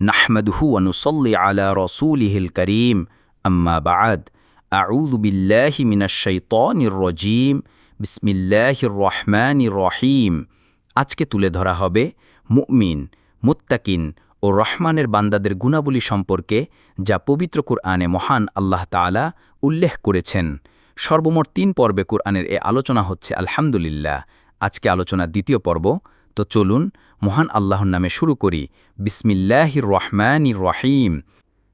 نحمده ونصلي على رسوله الكريم أما بعد أعوذ بالله من الشيطان الرجيم بسم الله الرحمن الرحيم আজকে তুলে ধরা হবে মুমিন মুত্তাকিন ও রহমানের বান্দাদের গুণাবলী সম্পর্কে যা পবিত্র কুরআনে মহান আল্লাহ তাআলা উল্লেখ করেছেন সর্বমোট তিন পর্বে কুরআনের এ আলোচনা হচ্ছে আলহামদুলিল্লাহ আজকে আলোচনার দ্বিতীয় পর্ব তো চলুন মহান আল্লাহর নামে শুরু করি। বিসমিল্লাহির রহমানির রহিম।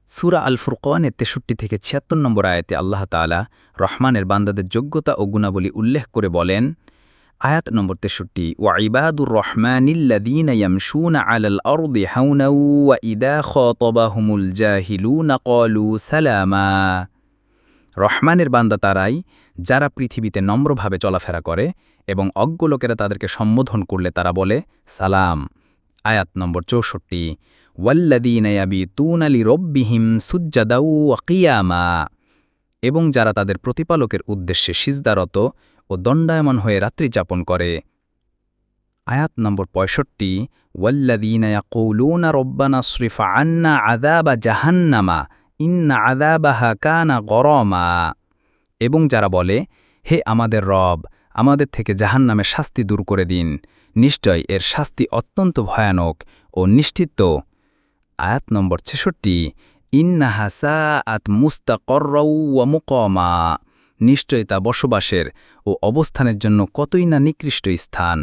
সুরা আল ফুরকানের তেষট্টি থেকে ছিয়াত্তর নম্বর আয়াতে আল্লাহ তালা রহমানের বান্দাদের যোগ্যতা ও গুণাবলী উল্লেখ করে বলেন, আয়াত নম্বর তেষট্টি, ওয়া ইবাদুর রহমানিল্লাদিন ইয়ামশুন আলাল আরদি হাউনা ওয়া ইদা সালামা। রহমানের বান্দা তারাই, যারা পৃথিবীতে নম্রভাবে চলাফেরা করে এবং অজ্ঞ লোকেরা তাদেরকে সম্বোধন করলে তারা বলে, সালাম। আয়াত নম্বর চৌষট্টি ওয়াল্লাদিনায়াবি তুন আলী রব্বিহিম সুজ্জাদাউ আকিয়ামা এবং যারা তাদের প্রতিপালকের উদ্দেশ্যে সিজদারত ও দণ্ডায়মান হয়ে রাত্রি যাপন করে। আয়াত নম্বর পঁয়ষট্টি ওয়াল্লাদিনায়া কৌলুনা রব্বানা শ্রীফা আন্না আদাবা জাহান্নামা, ইন্না আদাবাহা কানা গরমা। এবং যারা বলে, হে আমাদের রব আমাদের থেকে জাহান নামে শাস্তি দূর করে দিন। নিশ্চয় এর শাস্তি অত্যন্ত ভয়ানক ও নিশ্চিত। আয়াত নম্বর ছেষট্টি ইন্নাহাসা আত মুস্তাকর্রৌ মুকমা। নিশ্চয় তা বসবাসের ও অবস্থানের জন্য কতই না নিকৃষ্ট স্থান।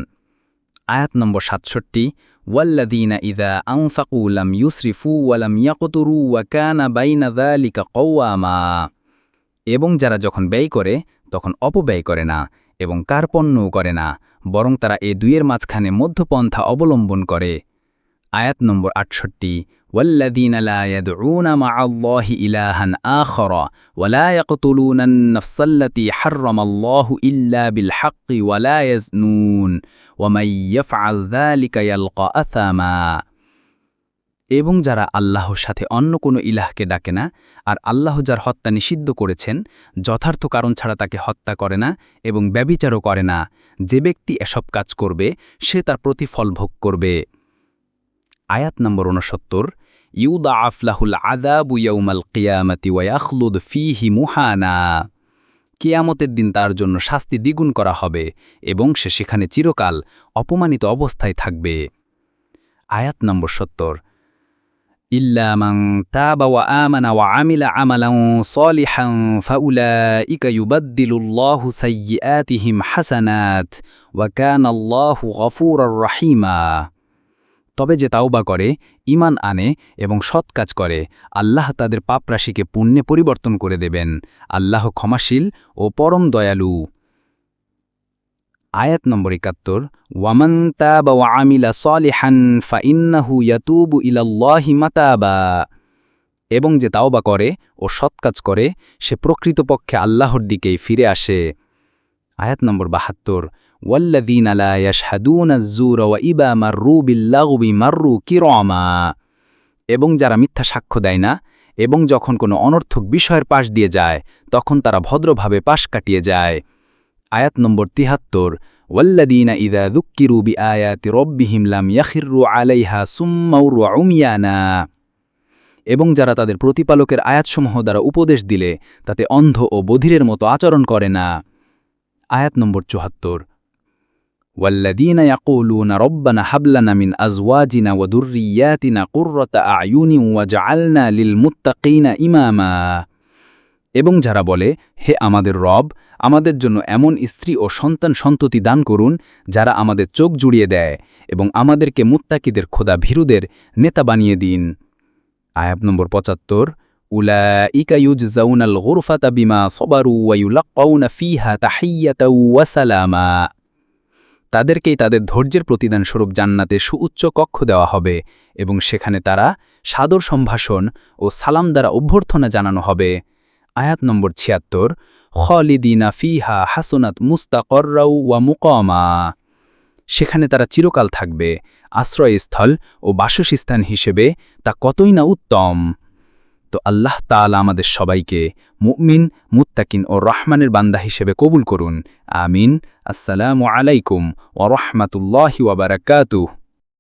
আয়াত নম্বর সাতষট্টি ওয়াল্লাদিনা ইদা আংফাকুলাম ইউসরিফু ওয়ালাম ইয়াকতুরু ওয়াকানা বাইনা দালিকা কৌয়ামা এবং যারা যখন ব্যয় করে, তখন অপব্যয় করে না। এবং কার্পণ্যও করে না বরং তারা এ দুইয়ের মাঝখানে মধ্যপন্থা অবলম্বন করে আয়াত নম্বর আটষট্টি والذين لا يدعون مع الله إلها آخر ولا يقتلون النفس التي حرم الله إلا بالحق ولا يزنون ومن يفعل ذلك يلقى أثاما এবং যারা আল্লাহর সাথে অন্য কোনো ইলাহকে ডাকে না, আর আল্লাহ যার হত্যা নিষিদ্ধ করেছেন, যথার্থ কারণ ছাড়া তাকে হত্যা করে না এবং ব্যবিচারও করে না। যে ব্যক্তি এসব কাজ করবে, সে তার প্রতিফল ভোগ করবে। আয়াত নম্বর ঊনসত্তর ইউদা আফলাহুল আদাবু ইয়ৌমাল কিয়ামতি ওয়াখলুদ ফিহি মুহানা। কিয়ামতের দিন তার জন্য শাস্তি দ্বিগুণ করা হবে এবং সে সেখানে চিরকাল অপমানিত অবস্থায় থাকবে। আয়াত নম্বর সত্তর ইল্লামাং তাবা ওয়া আমানা ওয়া আমিলা আমালাং সলিহাং ফাউলাইকা ইউবাদ্দিলুল্লাহু সাইয়্যাতিহিম হাসানাত ওয়া কানাল্লাহু গফুরার রাহিমা তবে যে তাওবা করে ইমান আনে এবং সৎ কাজ করে, আল্লাহ তাদের পাপরাশিকে পুণ্যে পরিবর্তন করে দেবেন। আল্লাহ ক্ষমাশীল ও পরম দয়ালু। আয়াত নম্বর একাত্তর, ওয়ামান তাবা ওয়া আমিলা সলিহান ফাইন্নাহু ইয়াতুবু ইলাল্লাহি মাতাবা। এবং যে তাওবা করে ও সৎ কাজ করে, সে প্রকৃতপক্ষে আল্লাহর দিকেই ফিরে আসে। আয়াত নম্বর বাহাত্তর ওয়াল্লাদিন আলা ইয়াশহাদুন আজ্জুর ওয়া ইবা মাররু বিল্লাগুবি মাররু কিরমা। এবং যারা মিথ্যা সাক্ষ্য দেয় না, এবং যখন কোনো অনর্থক বিষয়ের পাশ দিয়ে যায়, তখন তারা ভদ্রভাবে পাশ কাটিয়ে যায়। আয়াত নম্বর তিহাত্তর ওয়াল্লাদিনা ইদা দুক্কিরু বি আয়াতি রব্বিহিম লাম ইয়াখিরু আলাইহা সুম্মাউরু উমিয়ানা এবং যারা তাদের প্রতিপালকের আয়াতসমূহ দ্বারা উপদেশ দিলে তাতে অন্ধ ও বধিরের মতো আচরণ করে না আয়াত নম্বর চুহাত্তর والذين يقولون ربنا هب لنا من أزواجنا وذرياتنا قرة أعين وجعلنا للمتقين إماما এবং যারা বলে, হে আমাদের রব, আমাদের জন্য এমন স্ত্রী ও সন্তান সন্ততি দান করুন, যারা আমাদের চোখ জুড়িয়ে দেয় এবং আমাদেরকে মুত্তাকিদের খোদা ভীরুদের নেতা বানিয়ে দিন। আয়াব নম্বর পঁচাত্তর উলা ইকায়ুজ জাউনাল গোরফাতা বিমা সবারু ফিহা তাদেরকেই তাদের ধৈর্যের প্রতিদান স্বরূপ জান্নাতে সুউচ্চ কক্ষ দেওয়া হবে এবং সেখানে তারা সাদর সম্ভাষণ ও সালাম দ্বারা অভ্যর্থনা জানানো হবে। আয়াত নম্বর ছিয়াত্তর, খলিদিনা ফিহা হাসনাত মুস্তাকর্রাউ ওয়া মুকমা। সেখানে তারা চিরকাল থাকবে, আশ্রয়স্থল ও বাসস্থান হিসেবে তা কতই না উত্তম। তো আল্লাহ তালা আমাদের সবাইকে মুমিন, মুত্তাকিন ও রহমানের বান্দা হিসেবে কবুল করুন। আমিন। আসসালামু আলাইকুম ও রহমাতুল্লাহি ওয়াবারাকাতুহ